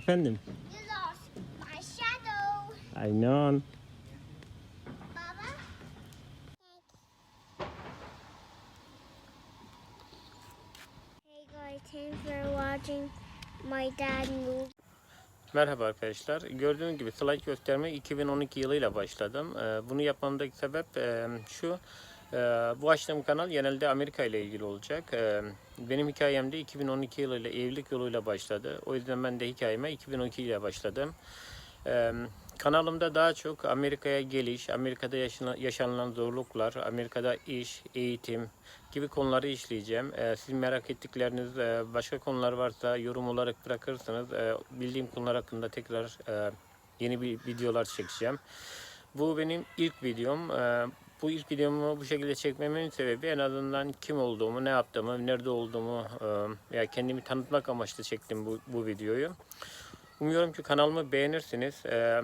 Efendim? You lost my shadow. I know. Baba? Hey guys, thanks for watching my dad move. Merhaba arkadaşlar. Gördüğünüz gibi slide gösterme 2012 yılıyla başladım. Ee, Bunu yapmamdaki sebep e, şu. Ee, Bu açtığım kanal genelde Amerika ile ilgili olacak. Ee, Benim hikayem de 2012 yılıyla evlilik yoluyla başladı. O yüzden ben de hikayeme 2012 ile başladım. Ee, Kanalımda daha çok Amerika'ya geliş, Amerika'da yaşanılan zorluklar, Amerika'da iş, eğitim gibi konuları işleyeceğim. Ee, Sizin merak ettikleriniz e, başka konular varsa yorum olarak bırakırsanız e, bildiğim konular hakkında tekrar e, yeni bir videolar çekeceğim. Bu benim ilk videom. Ee, Bu ilk videomu bu şekilde çekmemin sebebi en azından kim olduğumu, ne yaptığımı, nerede olduğumu e, ya kendimi tanıtmak amaçlı çektim bu, bu videoyu. Umuyorum ki kanalımı beğenirsiniz. Ee,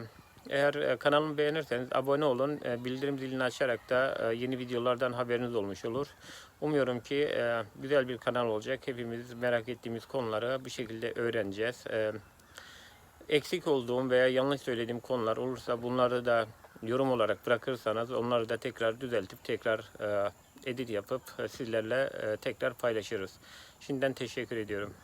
Eğer e, kanalımı beğenirseniz abone olun. E, Bildirim zilini açarak da e, yeni videolardan haberiniz olmuş olur. Umuyorum ki e, güzel bir kanal olacak. Hepimiz merak ettiğimiz konuları bu şekilde öğreneceğiz. E, Eksik olduğum veya yanlış söylediğim konular olursa bunları da yorum olarak bırakırsanız onları da tekrar düzeltip tekrar e, edit yapıp e, sizlerle e, tekrar paylaşırız. Şimdiden teşekkür ediyorum.